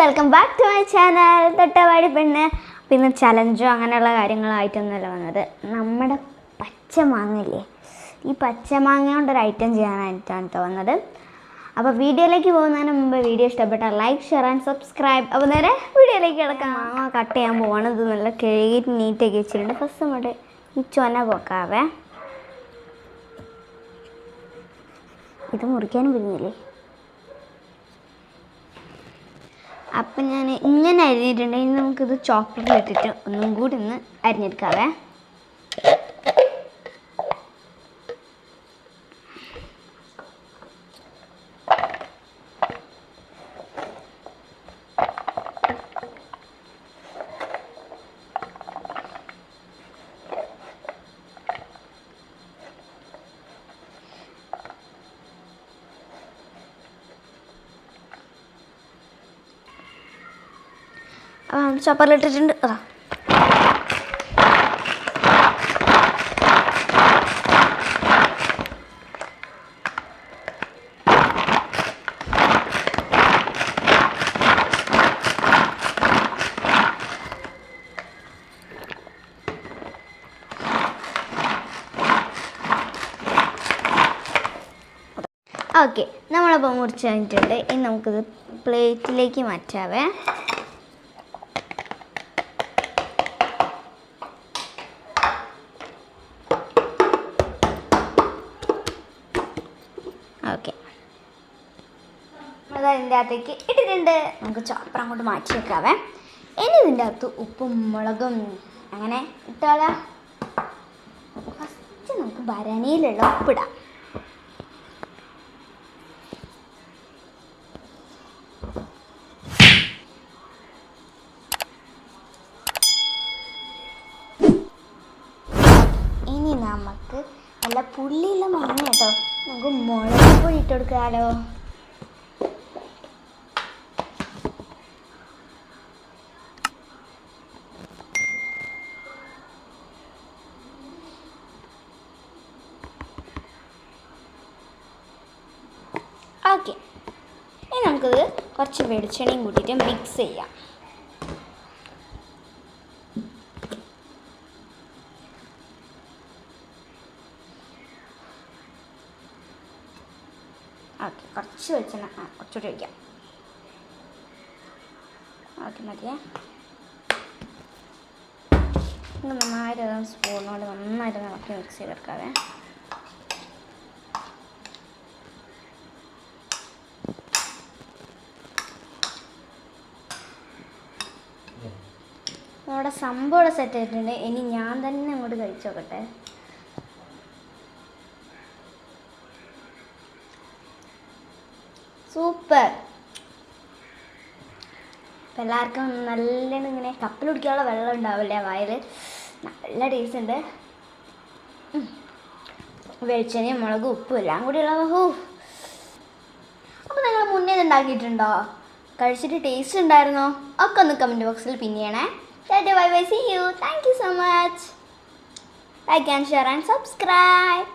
Welcome back to my channel തൊട്ടവാടി പെണ്ണ്. പിന്നെ ചലഞ്ചോ അങ്ങനെയുള്ള കാര്യങ്ങളായിട്ടൊന്നുമല്ല വന്നത്. നമ്മുടെ പച്ചമാങ്ങയില്ലേ ഈ പച്ചമാങ്ങ കൊണ്ടൊരു ഐറ്റം ചെയ്യാനായിട്ടാണ് കേട്ടോ വന്നത് അപ്പോൾ വീഡിയോയിലേക്ക് പോകുന്നതിന് മുമ്പ് വീഡിയോ ഇഷ്ടപ്പെട്ടാൽ ലൈക്ക് ഷെയർ ആൻഡ് സബ്സ്ക്രൈബ് അപ്പോൾ നേരെ വീഡിയോയിലേക്ക് കിടക്കാം. മാങ്ങ കട്ട് ചെയ്യാൻ പോകണത് നല്ല കഴുകിയിട്ട് നീറ്റാക്കി വെച്ചിട്ടുണ്ട്. ഫസ്റ്റ് നമ്മുടെ ഈ ചൊന പോക്കാവേ. ഇത് മുറിക്കാനും വരുന്നില്ലേ അപ്പം ഞാൻ ഇങ്ങനെ അരിഞ്ഞിട്ടുണ്ടെങ്കിൽ നമുക്കിത് ചോപ്പറിൽ ഇട്ടിട്ട് ഒന്നും കൂടി ഒന്ന് അരിഞ്ഞെടുക്കാവേ. ഇട്ടിട്ടുണ്ട്. അതാ. ഓക്കെ നമ്മളപ്പോൾ മുറിച്ച് കഴിഞ്ഞിട്ടുണ്ട്. ഇനി നമുക്കിത് പ്ലേറ്റിലേക്ക് മാറ്റാവേ. അത് അതിന്റെ അകത്തേക്ക് ഇട്ടിട്ടുണ്ട്. നമുക്ക് ചോപ്പർ അങ്ങോട്ട് മാറ്റി വെക്കാവേ. ഇനി ഇതിന്റെ അകത്ത് ഉപ്പും മുളകും അങ്ങനെ ഇട്ടാലോ ഫസ്റ്റ് നമുക്ക് ഭരണിയിലുള്ള ഉപ്പിടാം ഇനി നമുക്ക് നല്ല പുള്ളിയുള്ള മാങ്ങ കേട്ടോ. നമുക്ക് മുളക് പൊടി ഇട്ട് കൊടുക്കാലോ. ഓക്കെ. ഇനി നമുക്കത് കുറച്ച് വെളിച്ചെണ്ണയും കൂട്ടിയിട്ട് മിക്സ് ചെയ്യാം. ഓക്കെ കുറച്ച് വെളിച്ചെണ്ണ. ആ കുറച്ചുകൂടി ഒഴിക്കാം. ഓക്കെ മതിയേ. നന്നായിട്ട് സ്പൂണോട് നന്നായിട്ട് നമുക്ക് മിക്സ് ചെയ്തെടുക്കാവേ. നമ്മുടെ സംഭവം സെറ്റ് ആയിട്ടുണ്ട്. ഇനി ഞാൻ തന്നെ അങ്ങോട്ട് കഴിച്ചു നോക്കട്ടെ. സൂപ്പർ അപ്പം എല്ലാവർക്കും നല്ല ഇങ്ങനെ കപ്പിൽ കുടിക്കാനുള്ള വെള്ളം ഉണ്ടാവില്ലേ വായിൽ നല്ല ടേസ്റ്റ് ഉണ്ട്. വെളിച്ചെണ്ണയും മുളകും ഉപ്പും എല്ലാം കൂടി ഉള്ള ഹൂ അപ്പോൾ നിങ്ങൾ മുന്നേ ഇത് ഉണ്ടാക്കിയിട്ടുണ്ടോ? കഴിച്ചിട്ട് ടേസ്റ്റ് ഉണ്ടായിരുന്നോ? ഒക്കെ ഒന്ന് കമന്റ് ബോക്സിൽ പിൻ Today bye! see you. Thank you so much. Like and share and subscribe.